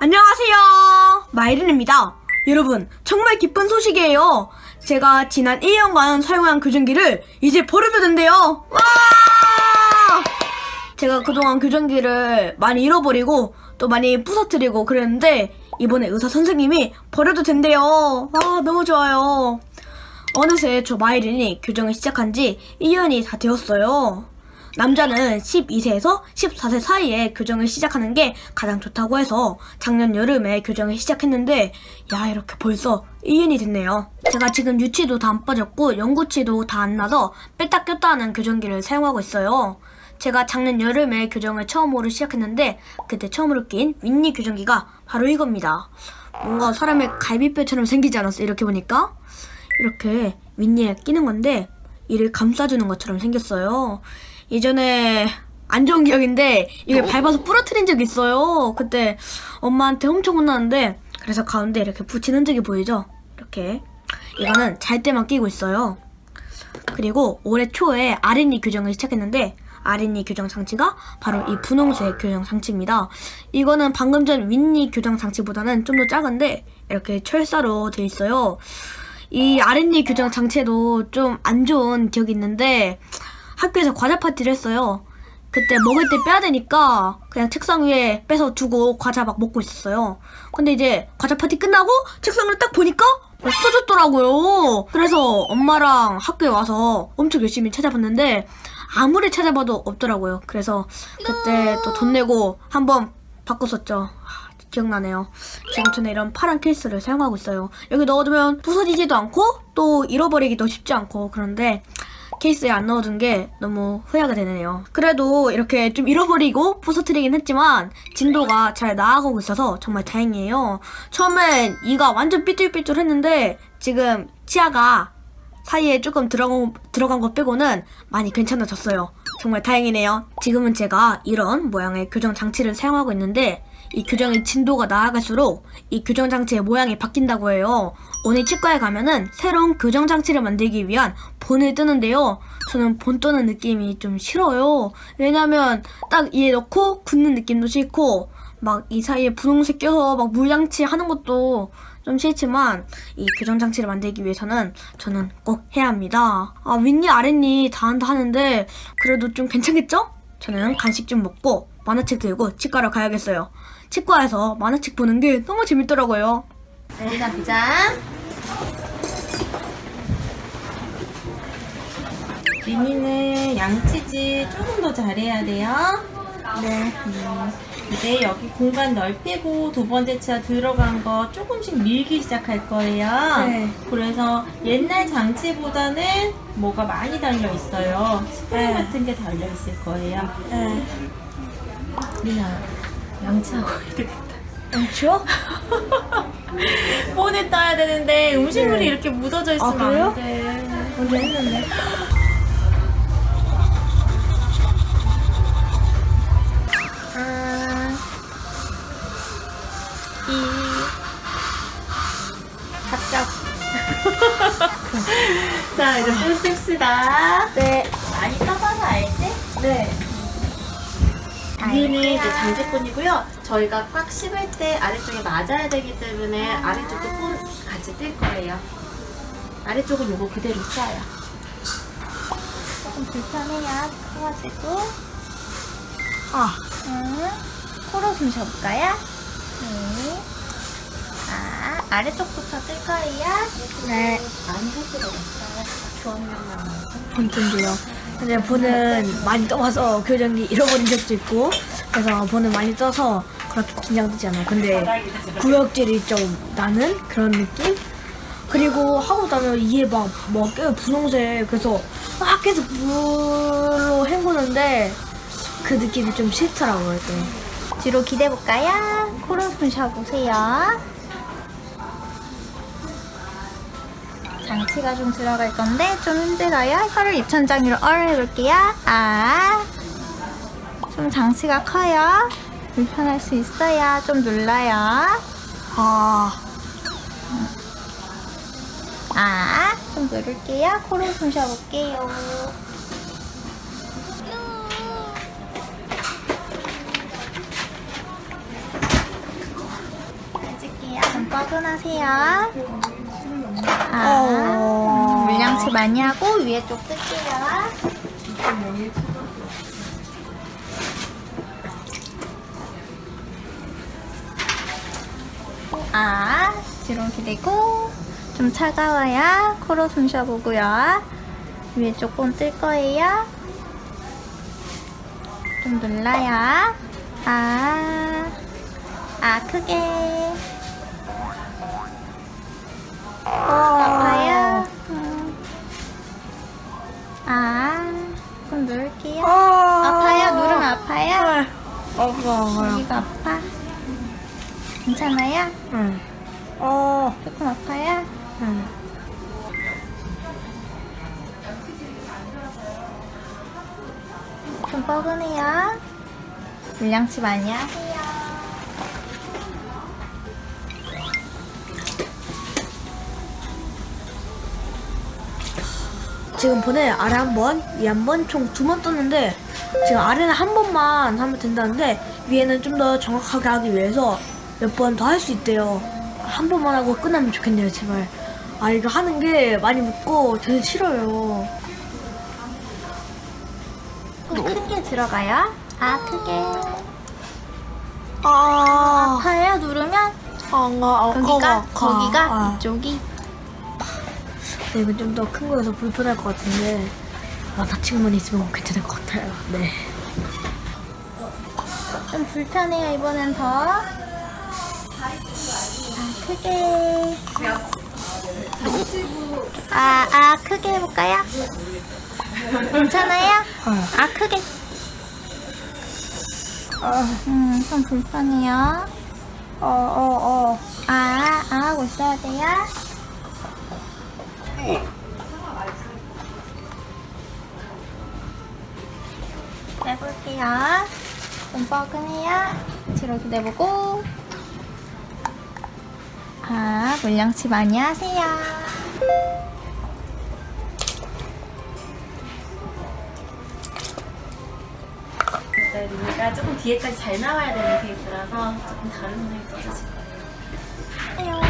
안녕하세요. 마이린입니다. 여러분, 정말 기쁜 소식이에요. 제가 지난 1년간 사용한 교정기를 이제 버려도 된대요. 와! 제가 그동안 교정기를 많이 잃어버리고 또 많이 부서뜨리고 그랬는데 이번에 의사 선생님이 버려도 된대요. 와, 너무 좋아요. 어느새 저 마이린이 교정을 시작한 지 1년이 다 되었어요. 남자는 12세에서 14세 사이에 교정을 시작하는 게 가장 좋다고 해서 작년 여름에 교정을 시작했는데 야 이렇게 벌써 1년이 됐네요. 제가 지금 유치도 다 안 빠졌고 연구치도 다 안 나서 뺐다 꼈다 하는 교정기를 사용하고 있어요. 제가 작년 여름에 교정을 처음으로 시작했는데 그때 처음으로 낀 윈니 교정기가 바로 이겁니다. 뭔가 사람의 갈비뼈처럼 생기지 않았어 이렇게 보니까 이렇게 윗니에 끼는 건데 이를 감싸주는 것처럼 생겼어요. 예전에 안 좋은 기억인데 이걸 밟아서 부러뜨린 적이 있어요. 그때 엄마한테 엄청 혼났는데 그래서 가운데 이렇게 붙인 흔적이 보이죠? 이렇게 이거는 잘 때만 끼고 있어요. 그리고 올해 초에 아랫니 교정을 시작했는데 아랫니 교정 장치가 바로 이 분홍색 교정 장치입니다. 이거는 방금 전 윗니 교정 장치보다는 좀 더 작은데 이렇게 철사로 돼 있어요. 이 아랫니 교정 장치에도 좀 안 좋은 기억이 있는데 학교에서 과자 파티를 했어요. 그때 먹을 때 빼야 되니까 그냥 책상 위에 빼서 두고 과자 막 먹고 있었어요. 근데 이제 과자 파티 끝나고 책상을 딱 보니까 없어졌더라고요. 그래서 엄마랑 학교에 와서 엄청 열심히 찾아봤는데 아무리 찾아봐도 없더라고요. 그래서 그때 또 돈 내고 한번 바꿨었죠. 하, 기억나네요. 지금 저는 이런 파란 케이스를 사용하고 있어요. 여기 넣어두면 부서지지도 않고 또 잃어버리기도 쉽지 않고 그런데 케이스에 안 넣어둔 게 너무 후회가 되네요. 그래도 이렇게 좀 잃어버리고 부서뜨리긴 했지만 진도가 잘 나아가고 있어서 정말 다행이에요. 처음엔 이가 완전 삐뚤삐뚤 했는데 지금 치아가 사이에 조금 들어간, 들어간 것 빼고는 많이 괜찮아졌어요. 정말 다행이네요. 지금은 제가 이런 모양의 교정 장치를 사용하고 있는데 이 교정의 진도가 나아갈수록 이 교정 장치의 모양이 바뀐다고 해요. 오늘 치과에 가면은 새로운 교정 장치를 만들기 위한 본을 뜨는데요. 저는 본 떠는 느낌이 좀 싫어요. 왜냐면 딱 이에 넣고 굳는 느낌도 싫고 막 이 사이에 분홍색 껴서 막 물양치 하는 것도 좀 싫지만 이 교정 장치를 만들기 위해서는 저는 꼭 해야 합니다. 아 윗니 아랫니 다 한다 하는데 그래도 좀 괜찮겠죠? 저는 간식 좀 먹고 만화책 들고 치과를 가야겠어요. 치과에서 만화책 보는 게 너무 재밌더라고요. 여기다 보자. 리니는 양치질 조금 더 잘해야 돼요. 네. 음, 이제 여기 공간 넓히고 두 번째 차 들어간 거 조금씩 밀기 시작할 거예요. 네. 그래서 옛날 장치보다는 뭐가 많이 달려 있어요. 스프레이 네. 같은 게 달려 있을 거예요. 네. 리나, 양치하고 이렇게 양치요? 본에 떠야 되는데 음식물이 네. 이렇게 묻어져 있으면 아, 그래요? 안 돼. 먼저 했는데. 이, 합격. 자, 이제 또 씁시다. 네. 많이 떠봐서 알지? 네. 위는 이제 장제꾼이고요. 저희가 꽉 씹을 때 아래쪽에 맞아야 되기 때문에 아래쪽도 꼭 같이 뜰 거예요. 아래쪽은 요거 그대로 써요. 조금 불편해요. 커가지고. 아. 음, 코로 숨 쉬어볼까요? 네. 아, 아래쪽부터 뜰 거예요. 네. 많이 본전도요. 근데 본은 많이 떠봐서 교정기 잃어버린 적도 있고 그래서 본은 많이 떠서 그렇게 긴장되지 않아요. 근데 구역질이 좀 나는 그런 느낌? 그리고 하고 나면 이에 막뭐 깨 분홍색 그래서 막 계속 물로 헹구는데 그 느낌이 좀 싫더라고요. 또. 뒤로 기대볼까요? 코로 숨 쉬어보세요. 장치가 좀 들어갈 건데 좀 힘들어요. 혀를 입천장위로 얼 해볼게요. 아, 좀 장치가 커요. 불편할 수 있어요. 좀 눌러요. 아, 아, 좀 누를게요. 코로 숨 쉬어볼게요. 뻐근하세요. 아, 물량치 많이 하고 위에 쪽 뜰게요. 아, 뒤로 기대고 좀 차가워야 코로 숨 쉬어보고요. 위에 조금 뜰 거예요. 좀 눌러요. 아, 아 크게. 아파요. 음. 아, 좀 누를게요. 아파요? 누르면 아파요? 아파요. 여기가 아파? 괜찮아요? 응. 어, 조금 아파요? 응. 좀 뻐근해요. 물량치 많이 하세요. 지금 번에 아래 한 번, 위에 한 번, 총 두 번 떴는데 지금 아래는 한 번만 하면 된다는데 위에는 좀 더 정확하게 하기 위해서 몇 번 더 할 수 있대요. 한 번만 하고 끝나면 좋겠네요, 제발. 아 이거 하는 게 많이 묻고 저는 싫어요. 꼭 크게 들어가요. 아, 크게. 아, 아파요? 누르면? 아, 거기가, 거기가, 아, 이쪽이. 네, 이건 좀 더 큰 거여서 불편할 것 같은데 아, 다친 것만 있으면 괜찮을 것 같아요. 네. 좀 불편해요, 이번엔 더. 아, 크게. 아, 아, 크게 해볼까요? 괜찮아요? 아, 크게. 음, 좀 불편해요. 어, 어, 어. 아, 아 하고 있어야 돼요. 해볼게요. 좀 뻐근해요. 뒤로 기대보고. 아, 물량치 많이 하세요. 그러니까 조금 뒤에까지 잘 나와야 되는 케이스라서 조금 다른 선생님 써주실 거예요. 해요.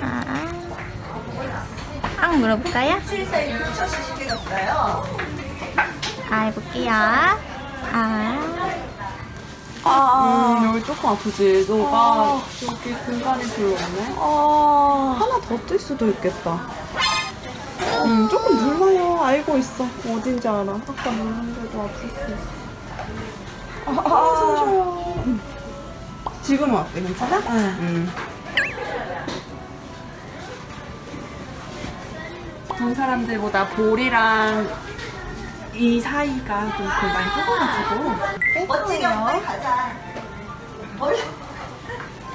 아, 앙 물어볼까요? 아, 해볼게요. 아, 아, 음, 여기 조금 아프지? 너가 여기 공간이 별로 없네? 아, 하나 더 뜰 수도 있겠다. 음, 조금 눌러요. 알고 있어. 어딘지 알아. 아까 눌렀는데도 아플 수 있어. 아, 숨 쉬어요. 음. 지금은 어때? 괜찮아? 네. 음. 보통 사람들보다 볼이랑 이 사이가 좀 골반이 좁아가지고 멋지게 한번 가자. 벌레,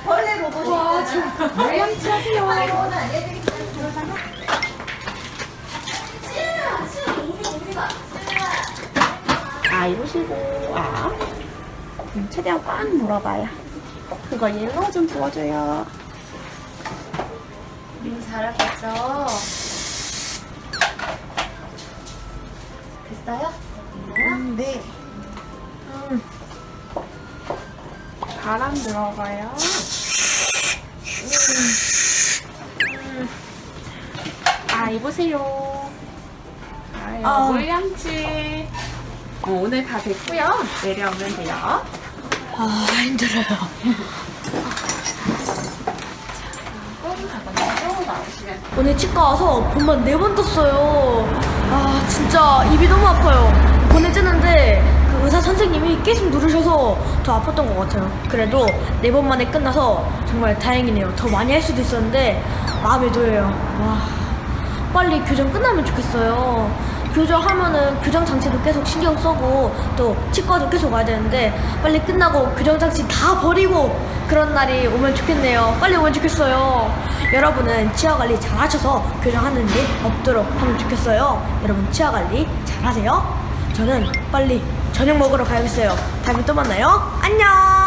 벌레 로봇이. 와, 정말. 물량치 하세요. 오늘 알려드릴게요. 아 이러시고 아 음, 최대한 꽉 물어봐요 그거 옐로우 좀 부어줘요 민지 잘하겠죠? 됐어요? 네. 바람 들어가요 음. 아 이보세요 아유 아. 물량치 어, 오늘 다 됐고요 내려오면 돼요 아, 힘들어요. 조금 가거 든요 나오시면 오늘 치과 와서 본만 네 번 떴어요. 아, 진짜 입이 너무 아파요. 보내주는데 그 의사 선생님이 계속 누르셔서 더 아팠던 것 같아요. 그래도 네 번 만에 끝나서 정말 다행이네요. 더 많이 할 수도 있었는데 마음이 놓여요. 와, 빨리 교정 끝나면 좋겠어요. 교정하면은 교정 장치도 계속 신경 쓰고 또 치과도 계속 와야 되는데 빨리 끝나고 교정 장치 다 버리고 그런 날이 오면 좋겠네요. 빨리 오면 좋겠어요. 여러분은 치아 관리 잘 하셔서 교정하는 일 없도록 하면 좋겠어요. 여러분 치아 관리 잘 하세요. 저는 빨리 저녁 먹으러 가야겠어요. 다음에 또 만나요. 안녕.